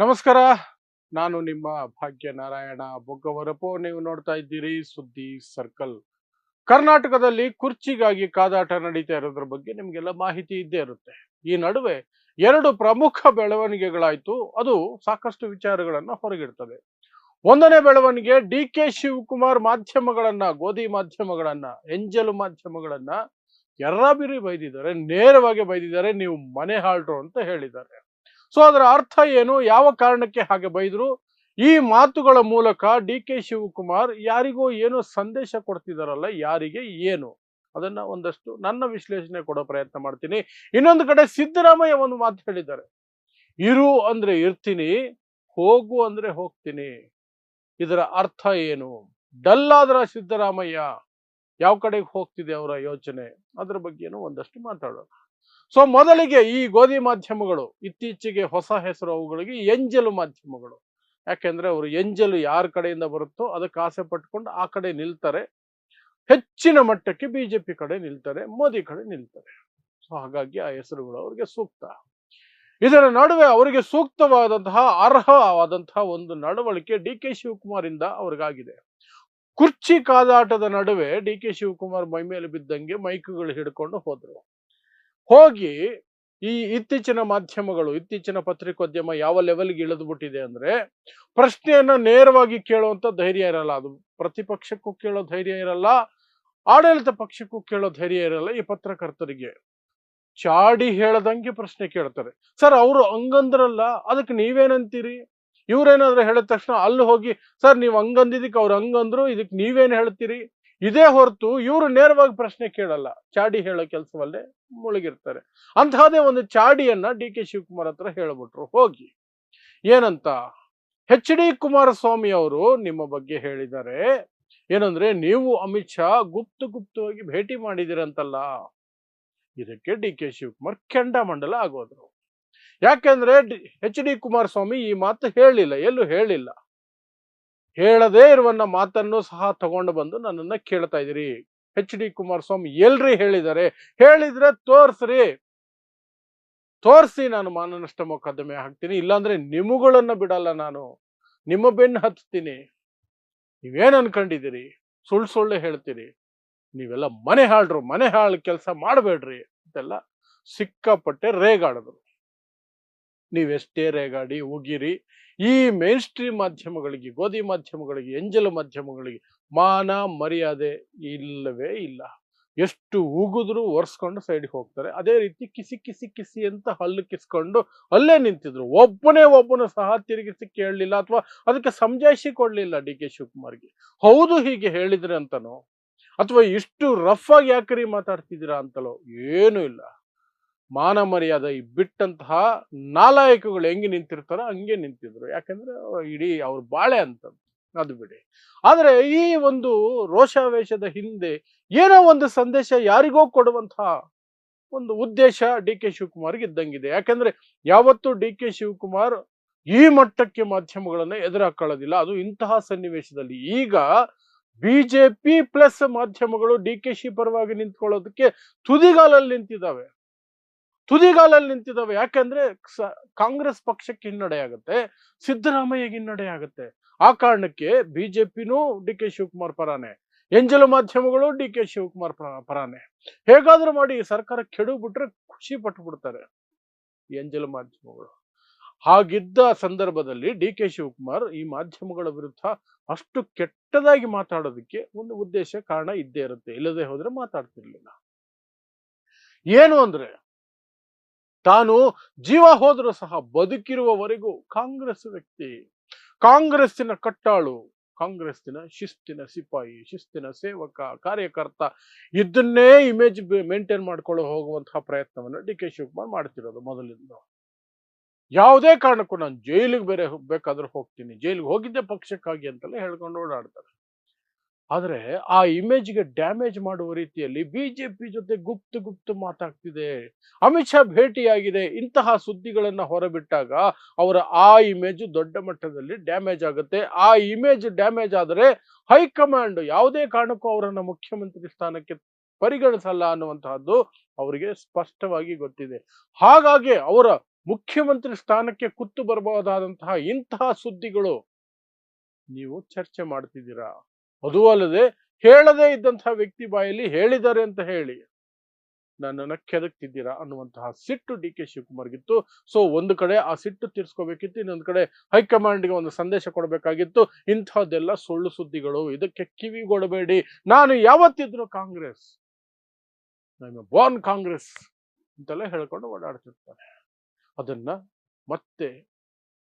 ನಮಸ್ಕಾರ. ನಾನು ನಿಮ್ಮ ಭಾಗ್ಯ ನಾರಾಯಣ ಬೊಗ್ಗವರಪು. ನೀವು ನೋಡ್ತಾ ಇದ್ದೀರಿ ಸುದ್ದಿ ಸರ್ಕಲ್. ಕರ್ನಾಟಕದಲ್ಲಿ ಕುರ್ಚಿಗಾಗಿ ಕಾದಾಟ ನಡೀತಾ ಇರೋದ್ರ ಬಗ್ಗೆ ನಿಮ್ಗೆಲ್ಲ ಮಾಹಿತಿ ಇದ್ದೇ ಇರುತ್ತೆ. ಈ ನಡುವೆ ಎರಡು ಪ್ರಮುಖ ಬೆಳವಣಿಗೆಗಳಾಯ್ತು. ಅದು ಸಾಕಷ್ಟು ವಿಚಾರಗಳನ್ನ ಹೊರಗಿಡ್ತದೆ ಒಂದನೇ ಬೆಳವಣಿಗೆ ಡಿ ಕೆ ಶಿವಕುಮಾರ್ ಮಾಧ್ಯಮಗಳನ್ನ, ಗೋಧಿ ಮಾಧ್ಯಮಗಳನ್ನ, ಎಂಜಲು ಮಾಧ್ಯಮಗಳನ್ನ ಎರ್ರಾಬಿರಿ ಬೈದಿದ್ದಾರೆ, ನೇರವಾಗಿ ಬೈದಿದ್ದಾರೆ, ನೀವು ಮನೆ ಹಾಳ್ರು ಅಂತ ಹೇಳಿದ್ದಾರೆ. ಸೊ ಅದರ ಅರ್ಥ ಏನು? ಯಾವ ಕಾರಣಕ್ಕೆ ಹಾಗೆ ಬೈದ್ರು? ಈ ಮಾತುಗಳ ಮೂಲಕ ಡಿ ಕೆ ಶಿವಕುಮಾರ್ ಯಾರಿಗೋ ಏನು ಸಂದೇಶ ಕೊಡ್ತಿದಾರಲ್ಲ, ಯಾರಿಗೆ ಏನು? ಅದನ್ನ ಒಂದಷ್ಟು ನನ್ನ ವಿಶ್ಲೇಷಣೆ ಕೊಡೋ ಪ್ರಯತ್ನ ಮಾಡ್ತೀನಿ. ಇನ್ನೊಂದು ಕಡೆ ಸಿದ್ದರಾಮಯ್ಯ ಒಂದು ಮಾತು ಹೇಳಿದ್ದಾರೆ. ಇರು ಅಂದ್ರೆ ಇರ್ತೀನಿ, ಹೋಗು ಅಂದ್ರೆ ಹೋಗ್ತೀನಿ. ಇದರ ಅರ್ಥ ಏನು? ಡಲ್ ಸಿದ್ದರಾಮಯ್ಯ ಯಾವ ಕಡೆಗೆ ಹೋಗ್ತಿದೆ ಅವರ ಯೋಚನೆ? ಅದ್ರ ಬಗ್ಗೆನೂ ಒಂದಷ್ಟು ಮಾತಾಡೋಣ. ಸೊ ಮೊದಲಿಗೆ ಈ ಗೋಧಿ ಮಾಧ್ಯಮಗಳು, ಇತ್ತೀಚೆಗೆ ಹೊಸ ಹೆಸರು ಅವುಗಳಿಗೆ ಎಂಜಲು ಮಾಧ್ಯಮಗಳು. ಯಾಕೆಂದ್ರೆ ಅವರು ಎಂಜಲು ಯಾರ ಕಡೆಯಿಂದ ಬರುತ್ತೋ ಅದಕ್ಕೆ ಆಸೆ ಪಟ್ಕೊಂಡು ಆ ಕಡೆ ನಿಲ್ತಾರೆ. ಹೆಚ್ಚಿನ ಮಟ್ಟಕ್ಕೆ ಬಿಜೆಪಿ ಕಡೆ ನಿಲ್ತಾರೆ, ಮೋದಿ ಕಡೆ ನಿಲ್ತಾರೆ. ಸೊ ಹಾಗಾಗಿ ಆ ಹೆಸರುಗಳು ಅವರಿಗೆ ಸೂಕ್ತ. ಇದರ ನಡುವೆ ಅವರಿಗೆ ಸೂಕ್ತವಾದಂತಹ, ಅರ್ಹವಾದಂತಹ ಒಂದು ನಡವಳಿಕೆ ಡಿ ಕೆ ಶಿವಕುಮಾರ್ ಇಂದ ಅವ್ರಿಗಾಗಿದೆ. ಕುರ್ಚಿ ಕಾದಾಟದ ನಡುವೆ ಡಿ ಕೆ ಶಿವಕುಮಾರ್ ಮೈ ಮೇಲೆ ಬಿದ್ದಂಗೆ ಮೈಕುಗಳು ಹಿಡ್ಕೊಂಡು ಹೋದ್ರು. ಹೋಗಿ ಈ ಇತ್ತೀಚಿನ ಮಾಧ್ಯಮಗಳು, ಇತ್ತೀಚಿನ ಪತ್ರಿಕೋದ್ಯಮ ಯಾವ ಲೆವೆಲ್ಗೆ ಇಳಿದು ಬಿಟ್ಟಿದೆ ಅಂದ್ರೆ ಪ್ರಶ್ನೆಯನ್ನ ನೇರವಾಗಿ ಕೇಳುವಂತ ಧೈರ್ಯ ಇರಲ್ಲ. ಅದು ಪ್ರತಿಪಕ್ಷಕ್ಕೂ ಕೇಳೋ ಧೈರ್ಯ ಇರಲ್ಲ, ಆಡಳಿತ ಪಕ್ಷಕ್ಕೂ ಕೇಳೋ ಧೈರ್ಯ ಇರಲ್ಲ. ಈ ಪತ್ರಕರ್ತರಿಗೆ ಚಾಡಿ ಹೇಳದಂಗೆ ಪ್ರಶ್ನೆ ಕೇಳ್ತಾರೆ. ಸರ್, ಅವರು ಹಂಗಂದ್ರಲ್ಲ, ಅದಕ್ಕೆ ನೀವೇನಂತೀರಿ? ಇವ್ರೇನಾದ್ರೂ ಹೇಳಿದ ತಕ್ಷಣ ಅಲ್ಲಿ ಹೋಗಿ, ಸರ್, ನೀವು ಹಂಗಂದಿದ್ದಕ್ಕೆ ಅವ್ರು ಹಂಗಂದ್ರು, ಇದಕ್ಕೆ ನೀವೇನ್ ಹೇಳ್ತೀರಿ? ಇದೇ ಹೊರತು ಇವರು ನೇರವಾಗಿ ಪ್ರಶ್ನೆ ಕೇಳಲ್ಲ. ಚಾಡಿ ಹೇಳೋ ಕೆಲಸವಲ್ಲೇ ಮುಳುಗಿರ್ತಾರೆ. ಅಂತಹದೇ ಒಂದು ಚಾಡಿಯನ್ನ ಡಿ ಕೆ ಶಿವಕುಮಾರ್ ಹತ್ರ ಹೇಳ್ಬಿಟ್ರು. ಹೋಗಿ. ಏನಂತ? ಹೆಚ್ ಡಿ ಕುಮಾರಸ್ವಾಮಿ ಅವರು ನಿಮ್ಮ ಬಗ್ಗೆ ಹೇಳಿದ್ದಾರೆ ಏನಂದ್ರೆ, ನೀವು ಅಮಿತ್ ಶಾ ಗುಪ್ತ ಗುಪ್ತವಾಗಿ ಭೇಟಿ ಮಾಡಿದಿರಂತಲ್ಲ. ಇದಕ್ಕೆ ಡಿ ಕೆ ಶಿವಕುಮಾರ್ ಕೆಂಡಮಂಡಲ ಆಗೋದ್ರು. ಯಾಕೆಂದ್ರೆ ಹೆಚ್ ಡಿ ಕುಮಾರಸ್ವಾಮಿ ಈ ಮಾತು ಹೇಳಿಲ್ಲ. ಎಲ್ಲೂ ಹೇಳಿಲ್ಲ. ಹೇಳದೇ ಇರುವನ್ನ ಮಾತನ್ನು ಸಹ ತಗೊಂಡು ಬಂದು ನನ್ನನ್ನ ಕೇಳ್ತಾ ಇದ್ದೀರಿ. ಎಚ್ ಡಿ ಕುಮಾರಸ್ವಾಮಿ, ಎಲ್ರಿ ಹೇಳಿದ್ದಾರೆ ಹೇಳಿದ್ರೆ ತೋರ್ಸ್ರಿ. ತೋರಿಸಿ ನಾನು ಮಾನನಷ್ಟ ಮೊಕದ್ದಮೆ ಹಾಕ್ತೀನಿ, ಇಲ್ಲಾಂದ್ರೆ ನಿಮ್ಮಗಳನ್ನ ಬಿಡಲ್ಲ ನಾನು. ನಿಮ್ಮ ಬೆನ್ನು ಹತ್ತೀನಿ ನೀವೇನ್ ಅನ್ಕೊಂಡಿದ್ದೀರಿ? ಸುಳ್ಳು ಸುಳ್ಳು ಹೇಳ್ತೀರಿ. ನೀವೆಲ್ಲ ಮನೆ ಹಾಳ್ರು, ಮನೆ ಹಾಳು ಕೆಲಸ ಮಾಡಬೇಡ್ರಿ ಅಂತೆಲ್ಲ ಸಿಕ್ಕಾಪಟ್ಟೆ ರೇಗಾಡಿದ್ರು ನೀವೆಷ್ಟೇ ರೇಗಾಡಿ, ಉಗಿರಿ ಈ ಮೇನ್ ಸ್ಟ್ರೀಮ್ ಮಾಧ್ಯಮಗಳಿಗೆ, ಗೋಧಿ ಮಾಧ್ಯಮಗಳಿಗೆ, ಎಂಜಲ್ ಮಾಧ್ಯಮಗಳಿಗೆ ಮಾನ ಮರ್ಯಾದೆ ಇಲ್ಲವೇ ಇಲ್ಲ. ಎಷ್ಟು ಉಗಿದ್ರು ಒರೆಸ್ಕೊಂಡು ಸೈಡ್ಗೆ ಹೋಗ್ತಾರೆ. ಅದೇ ರೀತಿ ಕಿಸಿ ಕಿಸಿ ಕಿಸಿ ಅಂತ ಹಲ್ಲು ಕಿಸ್ಕೊಂಡು ಅಲ್ಲೇ ನಿಂತಿದ್ರು. ಒಬ್ಬನೇ ಒಬ್ಬನು ಸಹ ತಿರುಗಿಸಿ ಕೇಳಲಿಲ್ಲ ಅಥವಾ ಅದಕ್ಕೆ ಸಮಜಾಯಿಸಿ ಕೊಡ್ಲಿಲ್ಲ ಡಿ ಕೆ ಶಿವಕುಮಾರ್ಗೆ. ಹೌದು ಹೀಗೆ ಹೇಳಿದ್ರೆ ಅಂತನೋ? ಅಥವಾ ಇಷ್ಟು ರಫ್ ಆಗಿ ಯಾಕ್ರಿ ಮಾತಾಡ್ತಿದ್ದೀರಾ ಅಂತಲೋ? ಏನೂ ಇಲ್ಲ. ಮಾನ ಮರ್ಯಾದೆ ಬಿಟ್ಟಂತಹ ನಾಲಾಯಕಗಳು ಹೆಂಗೆ ನಿಂತಿರ್ತಾರೋ ಹಂಗೆ ನಿಂತಿದ್ರು. ಯಾಕಂದ್ರೆ ಇಡೀ ಅವ್ರ ಬಾಳೆ ಅಂತ ಅದು ಬಿಡಿ. ಆದರೆ ಈ ಒಂದು ರೋಷಾವೇಶದ ಹಿಂದೆ ಏನೋ ಒಂದು ಸಂದೇಶ ಯಾರಿಗೋ ಕೊಡುವಂತಹ ಒಂದು ಉದ್ದೇಶ ಡಿ ಕೆ ಶಿವಕುಮಾರ್ಗೆ ಇದ್ದಂಗಿದೆ. ಯಾಕಂದ್ರೆ ಯಾವತ್ತು ಡಿ ಕೆ ಶಿವಕುಮಾರ್ ಈ ಮಟ್ಟಕ್ಕೆ ಮಾಧ್ಯಮಗಳನ್ನ ಎದುರು ಹಾಕೊಳ್ಳೋದಿಲ್ಲ ಅದು ಇಂತಹ ಸನ್ನಿವೇಶದಲ್ಲಿ. ಈಗ ಬಿಜೆಪಿ ಪ್ಲಸ್ ಮಾಧ್ಯಮಗಳು ಡಿ ಕೆ ಶಿ ಪರವಾಗಿ ನಿಂತ್ಕೊಳ್ಳೋದಕ್ಕೆ ತುದಿಗಾಲಲ್ಲಿ ನಿಂತಿದ್ದಾವೆ. ತುದಿಗಾಲಲ್ಲಿ ನಿಂತಿದ್ದಾವೆ. ಯಾಕಂದ್ರೆ ಕಾಂಗ್ರೆಸ್ ಪಕ್ಷಕ್ಕೆ ಹಿನ್ನಡೆ ಆಗುತ್ತೆ ಸಿದ್ದರಾಮಯ್ಯಗೆ ಹಿನ್ನಡೆ ಆಗುತ್ತೆ. ಆ ಕಾರಣಕ್ಕೆ ಬಿಜೆಪಿನೂ ಡಿ ಕೆ ಶಿವಕುಮಾರ್ ಪರಾನೆ. ಎಂಜಲು ಮಾಧ್ಯಮಗಳು ಡಿ ಕೆ ಶಿವಕುಮಾರ್ ಪರ- ಪರಾನೆ. ಹೇಗಾದ್ರೂ ಮಾಡಿ ಸರ್ಕಾರ ಕೆಡು ಬಿಟ್ರೆ ಖುಷಿ ಪಟ್ಟು ಬಿಡ್ತಾರೆ ಎಂಜಲು ಮಾಧ್ಯಮಗಳು. ಹಾಗಿದ್ದ ಸಂದರ್ಭದಲ್ಲಿ ಡಿ ಕೆ ಶಿವಕುಮಾರ್ ಈ ಮಾಧ್ಯಮಗಳ ವಿರುದ್ಧ ಅಷ್ಟು ಕೆಟ್ಟದಾಗಿ ಮಾತಾಡೋದಕ್ಕೆ ಒಂದು ಉದ್ದೇಶ, ಕಾರಣ ಇದ್ದೇ ಇರುತ್ತೆ. ಇಲ್ಲದೆ ಹೋದ್ರೆ ಮಾತಾಡ್ತಿರ್ಲಿಲ್ಲ. ಏನು ಅಂದ್ರೆ ತಾನು ಜೀವ ಹೋದರೂ ಸಹ ಬದುಕಿರುವವರೆಗೂ ಕಾಂಗ್ರೆಸ್ ವ್ಯಕ್ತಿ. ಕಾಂಗ್ರೆಸ್ಸಿನ ಕಟ್ಟಾಳು, ಕಾಂಗ್ರೆಸ್ಸಿನ ಶಿಸ್ತಿನ ಸಿಪಾಯಿ, ಶಿಸ್ತಿನ ಸೇವಕ, ಕಾರ್ಯಕರ್ತ, ಇದನ್ನೇ ಇಮೇಜ್ ಮೇಂಟೈನ್ ಮಾಡ್ಕೊಳ್ಳೋ ಹೋಗುವಂತಹ ಪ್ರಯತ್ನವನ್ನು ಡಿ ಕೆ ಶಿವಕುಮಾರ್ ಮಾಡ್ತಿರೋದು ಮೊದಲಿಂದ. ಯಾವುದೇ ಕಾರಣಕ್ಕೂ ನಾನು ಜೈಲಿಗೆ ಬೇರೆ ಹೋಗ್ಬೇಕಾದ್ರೂ ಹೋಗ್ತೀನಿ, ಜೈಲಿಗೆ ಹೋಗಿದ್ದೆ ಪಕ್ಷಕ್ಕಾಗಿ ಅಂತೆಲ್ಲ ಹೇಳ್ಕೊಂಡು ಓಡಾಡ್ತಾರೆ. ಆದ್ರೆ ಆ ಇಮೇಜ್ಗೆ ಡ್ಯಾಮೇಜ್ ಮಾಡುವ ರೀತಿಯಲ್ಲಿ ಬಿಜೆಪಿ ಜೊತೆ ಗುಪ್ತ ಗುಪ್ತ ಮಾತಾಗ್ತಿದೆ. ಅಮಿತ್ ಶಾ ಭೇಟಿಯಾಗಿದೆ. ಇಂತಹ ಸುದ್ದಿಗಳನ್ನ ಹೊರಬಿಟ್ಟಾಗ ಅವರ ಆ ಇಮೇಜ್ ದೊಡ್ಡ ಮಟ್ಟದಲ್ಲಿ ಡ್ಯಾಮೇಜ್ ಆಗುತ್ತೆ. ಆ ಇಮೇಜ್ ಡ್ಯಾಮೇಜ್ ಆದರೆ ಹೈಕಮಾಂಡ್ ಯಾವುದೇ ಕಾರಣಕ್ಕೂ ಅವರನ್ನು ಮುಖ್ಯಮಂತ್ರಿ ಸ್ಥಾನಕ್ಕೆ ಪರಿಗಣಿಸಲ್ಲ ಅನ್ನುವಂತಹದ್ದು ಅವರಿಗೆ ಸ್ಪಷ್ಟವಾಗಿ ಗೊತ್ತಿದೆ. ಹಾಗಾಗಿ ಅವರ ಮುಖ್ಯಮಂತ್ರಿ ಸ್ಥಾನಕ್ಕೆ ಕುತ್ತು ಬರಬಹುದಾದಂತಹ ಇಂತಹ ಸುದ್ದಿಗಳು ನೀವು ಚರ್ಚೆ ಮಾಡ್ತಿದ್ದೀರಾ? ಅದೂ ಅಲ್ಲದೆ ಹೇಳದೇ ಇದ್ದಂತಹ ವ್ಯಕ್ತಿ ಬಾಯಲ್ಲಿ ಹೇಳಿದ್ದಾರೆ ಅಂತ ಹೇಳಿ. ನನ್ನನ್ನು ಕೆದಕ್ತಿದ್ದೀರಾ ಅನ್ನುವಂತಹ ಸಿಟ್ಟು ಡಿ ಕೆ ಶಿವಕುಮಾರ್ಗಿತ್ತು. ಸೊ, ಒಂದು ಕಡೆ ಆ ಸಿಟ್ಟು ತೀರ್ಸ್ಕೋಬೇಕಿತ್ತು, ಇನ್ನೊಂದು ಕಡೆ ಹೈಕಮಾಂಡ್ಗೆ ಒಂದು ಸಂದೇಶ ಕೊಡಬೇಕಾಗಿತ್ತು. ಇಂಥದ್ದೆಲ್ಲ ಸುಳ್ಳು ಸುದ್ದಿಗಳು, ಇದಕ್ಕೆ ಕಿವಿಗೊಡಬೇಡಿ. ನಾನು ಯಾವತ್ತಿದ್ರು ಕಾಂಗ್ರೆಸ್ ನಾನು ಬಾನ್ ಕಾಂಗ್ರೆಸ್ ಅಂತೆಲ್ಲ ಹೇಳ್ಕೊಂಡು ಓಡಾಡ್ತಿರ್ತಾರೆ. ಅದನ್ನ ಮತ್ತೆ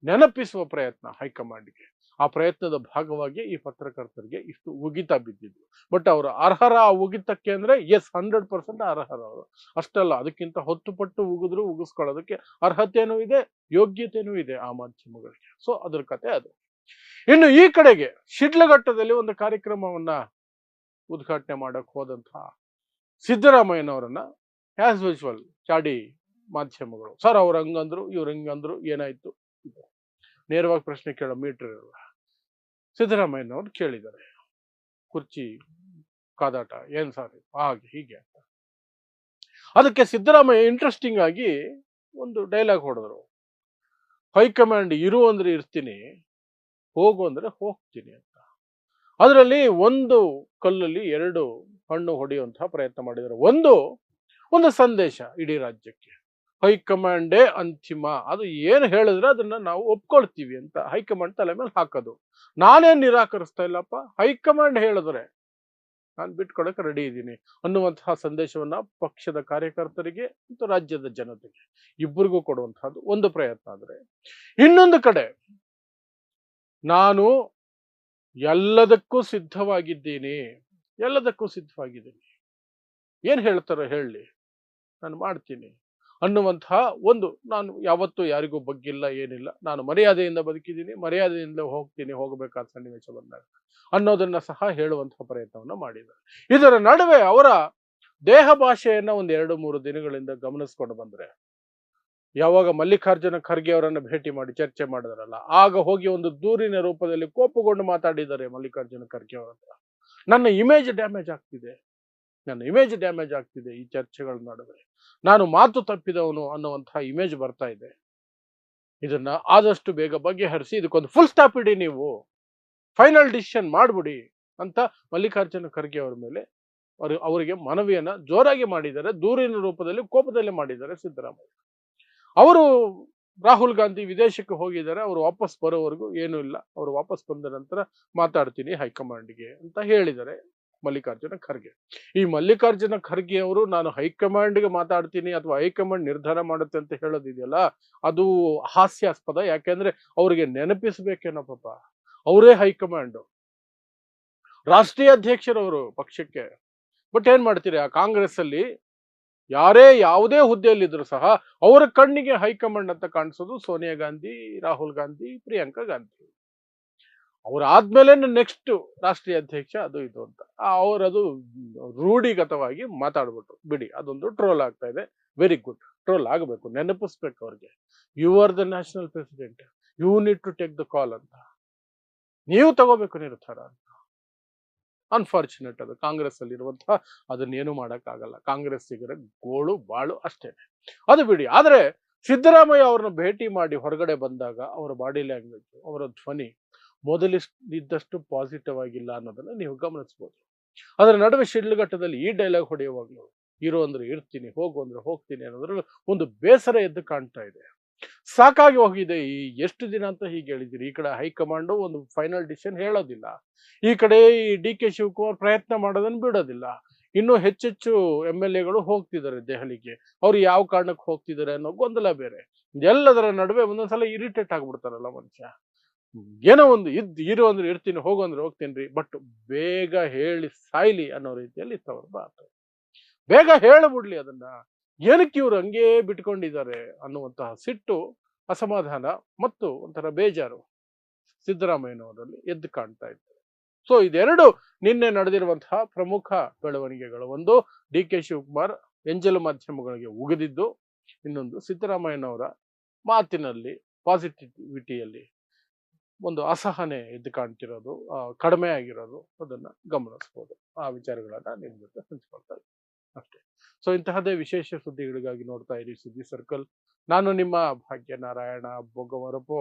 ನೆನಪಿಸುವ ಪ್ರಯತ್ನ ಹೈಕಮಾಂಡ್ಗೆ. ಆ ಪ್ರಯತ್ನದ ಭಾಗವಾಗಿ ಈ ಪತ್ರಕರ್ತರಿಗೆ ಇಷ್ಟು ಉಗಿತ ಬಿದ್ದಿದ್ದು. ಬಟ್ ಅವರು ಅರ್ಹರ ಆ ಉಗಿತಕ್ಕೆ ಅಂದ್ರೆ ಎಸ್ ಹಂಡ್ರೆಡ್ ಪರ್ಸೆಂಟ್ ಅರ್ಹರ ಅವರು. ಅಷ್ಟಲ್ಲ, ಅದಕ್ಕಿಂತ ಹೊತ್ತು ಪಟ್ಟು ಉಗಿದ್ರು ಉಗಿಸ್ಕೊಳ್ಳೋದಕ್ಕೆ ಅರ್ಹತೆನೂ ಇದೆ, ಯೋಗ್ಯತೆನೂ ಇದೆ ಆ ಮಾಧ್ಯಮಗಳಿಗೆ. ಸೊ ಅದ್ರ ಕತೆ ಅದು. ಇನ್ನು ಈ ಕಡೆಗೆ ಶಿಡ್ಲಘಟ್ಟದಲ್ಲಿ ಒಂದು ಕಾರ್ಯಕ್ರಮವನ್ನ ಉದ್ಘಾಟನೆ ಮಾಡಕ್ ಹೋದಂತಹ ಸಿದ್ದರಾಮಯ್ಯನವರನ್ನ ಆಸ್ ಯೂಶುವಲ್ ಚಾಡಿ ಮಾಧ್ಯಮಗಳು. ಸರ್, ಅವ್ರ ಹಂಗಂದ್ರು, ಇವ್ರ ಹಂಗಂದ್ರು, ಏನಾಯ್ತು? ನೇರವಾಗಿ ಪ್ರಶ್ನೆ ಕೇಳೋ ಮೀಟರ್ ಇರಲ್ಲ. ಸಿದ್ದರಾಮಯ್ಯನವ್ರು ಕೇಳಿದ್ದಾರೆ. ಕುರ್ಚಿ, ಕಾದಾಟ, ಏನ್ ಸಾರ್? ಹಾಗೆ, ಹೀಗೆ ಅಂತ. ಅದಕ್ಕೆ ಸಿದ್ದರಾಮಯ್ಯ ಇಂಟ್ರೆಸ್ಟಿಂಗ್ ಆಗಿ ಒಂದು ಡೈಲಾಗ್ ಹೊಡೆದ್ರು. ಹೈಕಮಾಂಡ್ ಇರು ಅಂದ್ರೆ ಇರ್ತೀನಿ, ಹೋಗು ಅಂದ್ರೆ ಹೋಗ್ತೀನಿ ಅಂತ. ಅದರಲ್ಲಿ ಒಂದು ಕಲ್ಲಲ್ಲಿ ಎರಡು ಹಣ್ಣು ಹೊಡೆಯುವಂತಹ ಪ್ರಯತ್ನ ಮಾಡಿದರು. ಒಂದು ಒಂದು ಸಂದೇಶ ಇಡೀ ರಾಜ್ಯಕ್ಕೆ. ಹೈಕಮಾಂಡೇ ಅಂತಿಮ. ಅದು ಏನು ಹೇಳಿದ್ರೆ ಅದನ್ನ ನಾವು ಒಪ್ಕೊಳ್ತೀವಿ ಅಂತ. ಹೈಕಮಾಂಡ್ ತಲೆ ಮೇಲೆ ಹಾಕೋದು. ನಾನೇನು ನಿರಾಕರಿಸ್ತಾ ಇಲ್ಲಪ್ಪ? ಹೈಕಮಾಂಡ್ ಹೇಳಿದ್ರೆ ನಾನು ಬಿಟ್ಕೊಡಕ್ಕೆ ರೆಡಿ ಇದ್ದೀನಿ. ಅನ್ನುವಂತಹ ಸಂದೇಶವನ್ನ ಪಕ್ಷದ ಕಾರ್ಯಕರ್ತರಿಗೆ ಮತ್ತು ರಾಜ್ಯದ ಜನತೆಗೆ. ಇಬ್ಬರಿಗೂ ಕೊಡುವಂತಹದ್ದು ಒಂದು ಪ್ರಯತ್ನ ಆದರೆ. ಇನ್ನೊಂದು ಕಡೆ ನಾನು ಎಲ್ಲದಕ್ಕೂ ಸಿದ್ಧವಾಗಿದ್ದೀನಿ. ಎಲ್ಲದಕ್ಕೂ ಸಿದ್ಧವಾಗಿದ್ದೀನಿ. ಏನ್ ಹೇಳ್ತಾರೋ ಹೇಳಿ. ನಾನು ಮಾಡ್ತೀನಿ. ಅನ್ನುವಂತಹ ಒಂದು ನಾನು ಯಾವತ್ತೂ ಯಾರಿಗೂ ಬಗ್ಗಿಲ್ಲ, ಏನಿಲ್ಲ. ನಾನು ಮರ್ಯಾದೆಯಿಂದ ಬದುಕಿದ್ದೀನಿ, ಮರ್ಯಾದೆಯಿಂದ ಹೋಗ್ತೀನಿ, ಹೋಗಬೇಕಾದ ಸನ್ನಿವೇಶ ಬಂದಾಗ ಅನ್ನೋದನ್ನ ಸಹ ಹೇಳುವಂತಹ ಪ್ರಯತ್ನವನ್ನ ಮಾಡಿದ್ದಾರೆ. ಇದರ ನಡುವೆ ಅವರ ದೇಹ ಭಾಷೆಯನ್ನ ಒಂದು ಎರಡು ಮೂರು ದಿನಗಳಿಂದ ಗಮನಿಸ್ಕೊಂಡು ಬಂದ್ರೆ, ಯಾವಾಗ ಮಲ್ಲಿಕಾರ್ಜುನ ಖರ್ಗೆ ಅವರನ್ನ ಭೇಟಿ ಮಾಡಿ ಚರ್ಚೆ ಮಾಡಿದಾರಲ್ಲ, ಆಗ ಹೋಗಿ ಒಂದು ದೂರಿನ ರೂಪದಲ್ಲಿ ಕೋಪಗೊಂಡು ಮಾತಾಡಿದ್ದಾರೆ ಮಲ್ಲಿಕಾರ್ಜುನ ಖರ್ಗೆ ಅವರ ನನ್ನ ಇಮೇಜ್ ಡ್ಯಾಮೇಜ್ ಆಗ್ತಿದೆ. ನನ್ನ ಇಮೇಜ್ ಡ್ಯಾಮೇಜ್ ಆಗ್ತಿದೆ ಈ ಚರ್ಚೆಗಳ ನಡುವೆ. ನಾನು ಮಾತು ತಪ್ಪಿದವನು ಅನ್ನುವಂತಹ ಇಮೇಜ್ ಬರ್ತಾ ಇದೆ. ಇದನ್ನ ಆದಷ್ಟು ಬೇಗ ಬಗೆಹರಿಸಿ, ಇದಕ್ಕೊಂದು ಫುಲ್ ಸ್ಟಾಪ್ ಇಡಿ ನೀವು. ಫೈನಲ್ ಡಿಸಿಷನ್ ಮಾಡ್ಬಿಡಿ ಅಂತ ಮಲ್ಲಿಕಾರ್ಜುನ ಖರ್ಗೆ ಅವರ ಮೇಲೆ ಅವರು, ಅವರಿಗೆ ಮನವಿಯನ್ನ ಜೋರಾಗಿ ಮಾಡಿದ್ದಾರೆ. ದೂರಿನ ರೂಪದಲ್ಲಿ ಕೋಪದಲ್ಲಿ ಮಾಡಿದ್ದಾರೆ ಸಿದ್ದರಾಮಯ್ಯ. ಅವರು ರಾಹುಲ್ ಗಾಂಧಿ ವಿದೇಶಕ್ಕೆ ಹೋಗಿದ್ದಾರೆ. ಅವರು ವಾಪಸ್ ಬರೋವರೆಗೂ ಏನೂ ಇಲ್ಲ. ಅವರು ವಾಪಸ್ ಬಂದ ನಂತರ ಮಾತಾಡ್ತೀನಿ ಹೈಕಮಾಂಡ್ಗೆ ಅಂತ ಹೇಳಿದ್ದಾರೆ. ಮಲ್ಲಿಕಾರ್ಜುನ ಖರ್ಗೆ. ಈ ಮಲ್ಲಿಕಾರ್ಜುನ ಖರ್ಗೆ ಅವರು ನಾನು ಹೈಕಮಾಂಡ್ಗೆ ಮಾತಾಡ್ತೀನಿ ಅಥವಾ ಹೈಕಮಾಂಡ್ ನಿರ್ಧಾರ ಮಾಡುತ್ತೆ ಅಂತ ಹೇಳೋದಿದೆಯಲ್ಲ ಅದು ಹಾಸ್ಯಾಸ್ಪದ. ಯಾಕೆಂದ್ರೆ ಅವರಿಗೆ ನೆನಪಿಸ್ಬೇಕೇನೋ ಪಾಪ. ಅವರೇ ಹೈಕಮಾಂಡ್. ರಾಷ್ಟ್ರೀಯ ಅಧ್ಯಕ್ಷರವರು ಪಕ್ಷಕ್ಕೆ. ಬಟ್ ಏನ್ ಮಾಡ್ತೀರಿ, ಆ ಕಾಂಗ್ರೆಸ್ ಅಲ್ಲಿ ಯಾರೇ ಯಾವುದೇ ಹುದ್ದೆಯಲ್ಲಿದ್ರು ಸಹ, ಅವರ ಕಣ್ಣಿಗೆ ಹೈಕಮಾಂಡ್ ಅಂತ ಕಾಣಿಸೋದು ಸೋನಿಯಾ ಗಾಂಧಿ, ರಾಹುಲ್ ಗಾಂಧಿ, ಪ್ರಿಯಾಂಕಾ ಗಾಂಧಿ. ಅವ್ರಾದ್ಮೇಲೆ ನೆಕ್ಸ್ಟ್ ರಾಷ್ಟ್ರೀಯ ಅಧ್ಯಕ್ಷ ಅದು ಇದು ಅಂತ. ಅವರದು ರೂಢಿಗತವಾಗಿ ಮಾತಾಡ್ಬಿಟ್ರು. ಬಿಡಿ, ಅದೊಂದು ಟ್ರೋಲ್ ಆಗ್ತಾ ಇದೆ. ವೆರಿ ಗುಡ್ ಟ್ರೋಲ್ ಆಗಬೇಕು, ನೆನಪಿಸ್ಬೇಕು ಅವ್ರಿಗೆ. You are the national president you need to take the call ಅಂತ. ನೀವು ತಗೋಬೇಕು ನಿರ್ಧಾರ ಅಂತ. ಅನ್ಫಾರ್ಚುನೇಟ್ ಅದು. ಕಾಂಗ್ರೆಸ್ ಅಲ್ಲಿ ಇರುವಂತಹ ಅದನ್ನೇನು ಕಾಂಗ್ರೆಸ್ ಕಾಂಗ್ರೆಸ್ಸಿಗರ ಗೋಳು, ಬಾಳು ಅಷ್ಟೇ. ಅದು ಬಿಡಿ, ಆದ್ರೆ ಸಿದ್ದರಾಮಯ್ಯ ಅವ್ರನ್ನ ಭೇಟಿ ಮಾಡಿ ಹೊರಗಡೆ ಬಂದಾಗ, ಅವರ ಬಾಡಿ ಲ್ಯಾಂಗ್ವೇಜ್ ಅವರ ಧ್ವನಿ ಮೊದಲಿಸ್ ಇದ್ದಷ್ಟು ಪಾಸಿಟಿವ್ ಆಗಿಲ್ಲ ಅನ್ನೋದನ್ನ ನೀವು ಗಮನಿಸ್ಬೋದು. ಅದರ ನಡುವೆ ಶಿಡ್ಲಘಟ್ಟದಲ್ಲಿ ಈ ಡೈಲಾಗ್ ಹೊಡೆಯುವಾಗಲೂ ಇರೋ ಅಂದ್ರೆ ಇರ್ತೀನಿ, ಹೋಗು ಅಂದ್ರೆ ಹೋಗ್ತೀನಿ ಅನ್ನೋದ್ರಲ್ಲಿ ಒಂದು ಬೇಸರ ಎದ್ದು ಕಾಣ್ತಾ ಇದೆ. ಸಾಕಾಗಿ ಹೋಗಿದೆ ಈ ಎಷ್ಟು ದಿನ ಅಂತ ಹೀಗೆ ಹೇಳಿದಿರಿ ಈ ಕಡೆ ಹೈಕಮಾಂಡು ಒಂದು ಫೈನಲ್ ಡಿಸಿಷನ್ ಹೇಳೋದಿಲ್ಲ. ಈ ಕಡೆ ಈ ಡಿ ಕೆ ಶಿವಕುಮಾರ್ ಪ್ರಯತ್ನ ಮಾಡೋದನ್ನು ಬಿಡೋದಿಲ್ಲ. ಇನ್ನು ಹೆಚ್ಚೆಚ್ಚು ಎಂ ಎಲ್ ಎಗಳು ಹೋಗ್ತಿದ್ದಾರೆ ದೆಹಲಿಗೆ. ಅವ್ರು ಯಾವ ಕಾರಣಕ್ಕೆ ಹೋಗ್ತಿದ್ದಾರೆ ಅನ್ನೋ ಗೊಂದಲ ಬೇರೆ. ಎಲ್ಲದರ ನಡುವೆ ಒಂದೊಂದ್ಸಲ ಇರಿಟೇಟ್ ಆಗ್ಬಿಡ್ತಾರಲ್ಲ ಮನುಷ್ಯ. ಏನೋ ಒಂದು ಇದ್ ಇರೋ ಅಂದ್ರೆ ಇರ್ತೀನಿ, ಹೋಗು ಅಂದ್ರೆ ಹೋಗ್ತೀನಿ ರೀ ಬಟ್ ಬೇಗ ಹೇಳಿ ಸಾಯ್ಲಿ ಅನ್ನೋ ರೀತಿಯಲ್ಲಿ ಇತ್ತವ್ರ ಮಾತು ಬೇಗ ಹೇಳಬಿಡ್ಲಿ ಅದನ್ನ. ಏನಕ್ಕೆ ಇವ್ರು ಹಂಗೇ ಬಿಟ್ಕೊಂಡಿದ್ದಾರೆ ಅನ್ನುವಂತಹ ಸಿಟ್ಟು, ಅಸಮಾಧಾನ ಮತ್ತು ಒಂಥರ ಬೇಜಾರು ಸಿದ್ದರಾಮಯ್ಯನವರಲ್ಲಿ ಎದ್ದು ಕಾಣ್ತಾ ಇತ್ತು. ಸೊ, ಇದೆರಡು ನಿನ್ನೆ ನಡೆದಿರುವಂತಹ ಪ್ರಮುಖ ಬೆಳವಣಿಗೆಗಳು. ಒಂದು, ಡಿ ಕೆ ಶಿವಕುಮಾರ್ ಎಂಜಲು ಮಾಧ್ಯಮಗಳಿಗೆ ಉಗಿದಿದ್ದು, ಇನ್ನೊಂದು ಸಿದ್ದರಾಮಯ್ಯನವರ ಮಾತಿನಲ್ಲಿ ಪಾಸಿಟಿವಿಟಿಯಲ್ಲಿ ಒಂದು ಅಸಹನೆ ಎದ್ದು ಕಾಣ್ತಿರೋದು ಕಡಿಮೆ ಆಗಿರೋದು ಅದನ್ನ ಗಮನಿಸ್ಬೋದು. ಆ ವಿಚಾರಗಳನ್ನ ನಿಮ್ಮ ಜೊತೆ ಹಂಚ್ಕೊಳ್ತಾ ಇದ್ದೀನಿ. ಅಷ್ಟೇ. ಸೊ ಇಂತಹದೇ ವಿಶೇಷ ಸುದ್ದಿಗಳಿಗಾಗಿ ನೋಡ್ತಾ ಇರಿ ಸುದ್ದಿ ಸರ್ಕಲ್ ನಾನು ನಿಮ್ಮ ಭಾಗ್ಯನಾರಾಯಣ ಬೊಗವರಪೋ